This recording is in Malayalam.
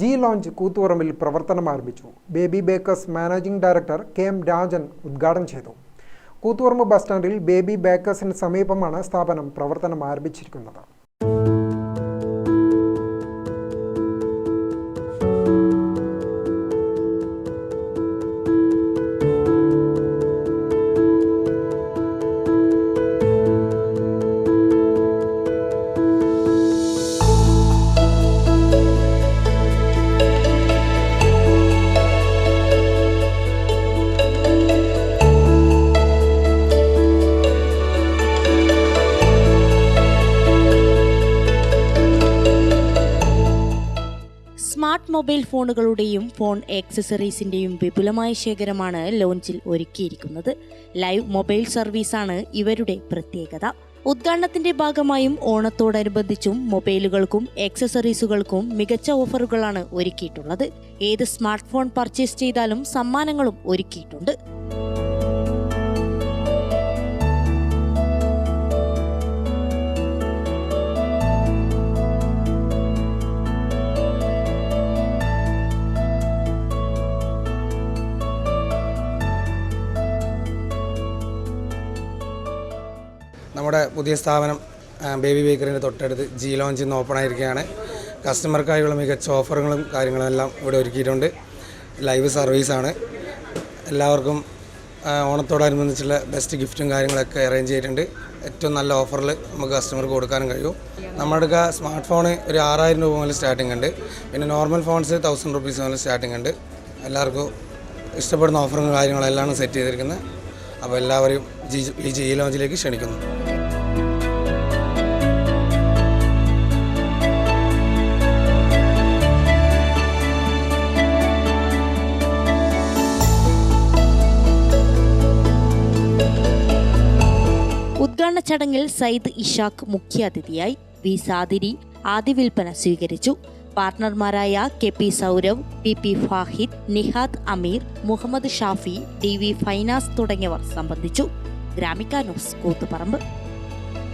ജി ലോഞ്ച് കൂത്തുപറമ്പിൽ പ്രവർത്തനം ആരംഭിച്ചു. Baby bakers managing director K M Rajan ഉദ്ഘാടനം ചെയ്തു. കൂത്തുപറമ്പ് ബസ് സ്റ്റാൻഡിൽ ബേബി ബേക്കേഴ്സിന് സമീപമാണ് സ്ഥാപനം പ്രവർത്തനം ആരംഭിച്ചിരിക്കുന്നത്. സ്മാർട്ട് മൊബൈൽ ഫോണുകളുടെയും ഫോൺ ആക്സസറീസിന്റെയും വിപുലമായ ശേഖരമാണ് ലോഞ്ചിൽ ഒരുക്കിയിരിക്കുന്നത്. ലൈവ് മൊബൈൽ സർവീസാണ് ഇവരുടെ പ്രത്യേകത. ഉദ്ഘാടനത്തിന്റെ ഭാഗമായും ഓണത്തോടനുബന്ധിച്ചും മൊബൈലുകൾക്കും ആക്സസറീസുകൾക്കും മികച്ച ഓഫറുകളാണ് ഒരുക്കിയിട്ടുള്ളത്. ഏത് സ്മാർട്ട് ഫോൺ പർച്ചേസ് ചെയ്താലും സമ്മാനങ്ങളും ഒരുക്കിയിട്ടുണ്ട്. നമ്മുടെ പുതിയ സ്ഥാപനം ബേബി ബേക്കറിന്റെ തൊട്ടടുത്ത് ജി ലോഞ്ച് ഇന്ന് ഓപ്പൺ ആയിരിക്കുകയാണ്. കസ്റ്റമർക്കായുള്ള മികച്ച ഓഫറുകളും കാര്യങ്ങളും എല്ലാം ഇവിടെ ഒരുക്കിയിട്ടുണ്ട്. ലൈവ് സർവീസാണ് എല്ലാവർക്കും ഓണത്തോടനുബന്ധിച്ചുള്ള ബെസ്റ്റ് ഗിഫ്റ്റും കാര്യങ്ങളൊക്കെ അറേഞ്ച് ചെയ്തിട്ടുണ്ട്. ഏറ്റവും നല്ല ഓഫറിൽ നമുക്ക് കസ്റ്റമർക്ക് കൊടുക്കാനും കഴിയും. നമ്മുടെ അടുക്ക സ്മാർട്ട് ഫോൺ ഒരു ആറായിരം രൂപ മുതൽ സ്റ്റാർട്ടിംഗ് ഉണ്ട്. പിന്നെ നോർമൽ ഫോൺസ് തൗസൻഡ് റുപ്പീസ് മുതൽ സ്റ്റാർട്ടിംഗ് ഉണ്ട്. എല്ലാവർക്കും ഇഷ്ടപ്പെടുന്ന ഓഫറും കാര്യങ്ങളെല്ലാം സെറ്റ് ചെയ്തിരിക്കുന്നത്. അപ്പോൾ എല്ലാവരെയും ഈ ജി ലോഞ്ചിലേക്ക് ക്ഷണിക്കുന്നു. ഉദ്ഘാടന ചടങ്ങിൽ സയ്യിദ് ഇഷാഖ് മുഖ്യാതിഥിയായി വി സാദിരി ആദ്യ വിൽപ്പന സ്വീകരിച്ചു. പാർട്ണർമാരായ K P Sourav P P Fahid Nihad Ameer Muhammad Shafi D V Finas തുടങ്ങിയവർ സംബന്ധിച്ചു. ഗ്രാമിക ന്യൂസ് കൂത്തുപറമ്പ്.